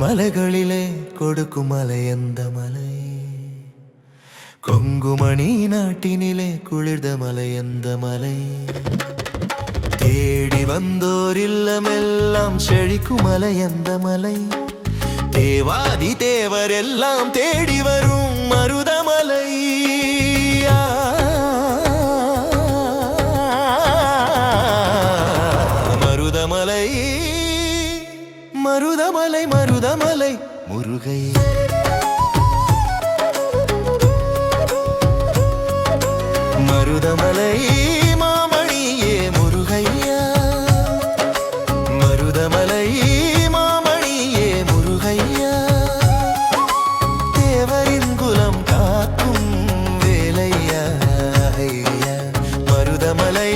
மலைகளிலே கொடுக்கும் மலை எந்த மலை? கொங்குமணி நாட்டினிலே குளிர்ந்த மலை எந்த மலை? தேடி வந்தோர் இல்லமெல்லாம் செழிக்கும் மலை எந்த மலை? தேவாதி தேவர் எல்லாம் தேடி வரும் மருதமலை. மருதமலை. மருதமலை மருதமலை முருகை. மருதமலை மாமணியே முருகையா. மருதமலை மாமணியே முருகையா. தேவரின் குலம் காக்கும் வேலையா மருதமலை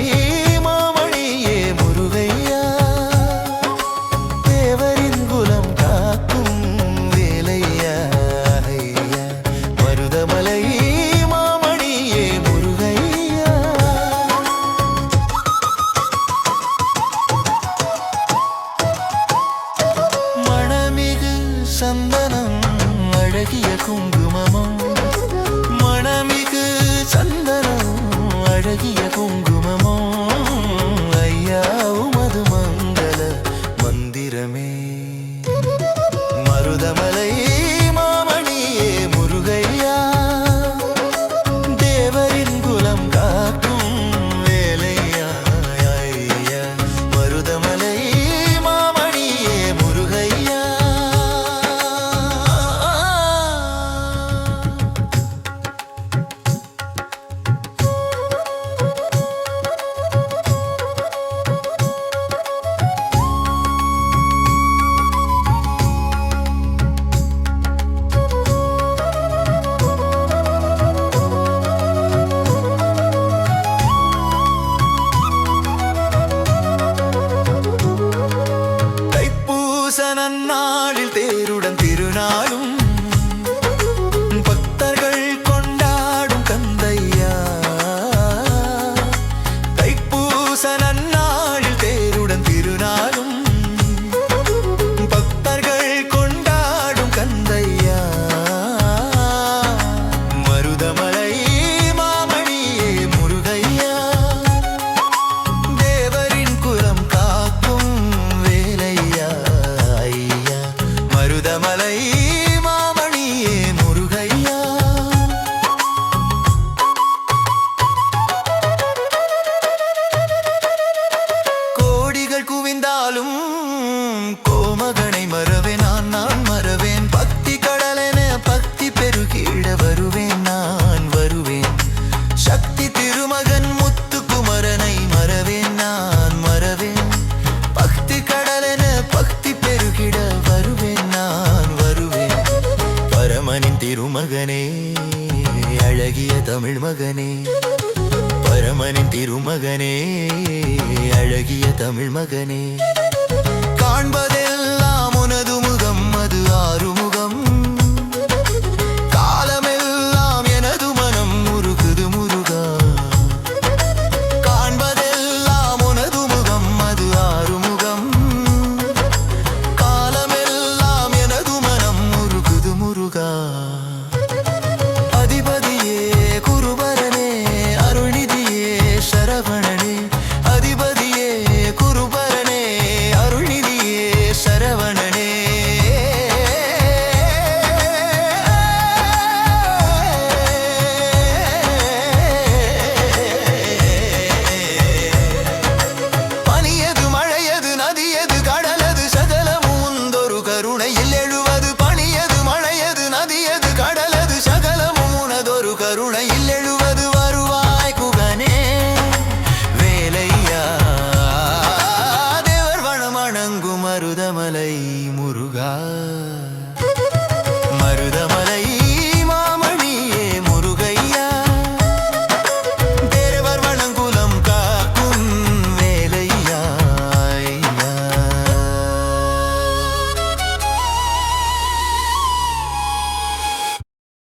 மருதமலை நன்னாளில் மகனே அழகிய தமிழ் மகனே பரமனின் திருமகனே அழகிய தமிழ் மகனே.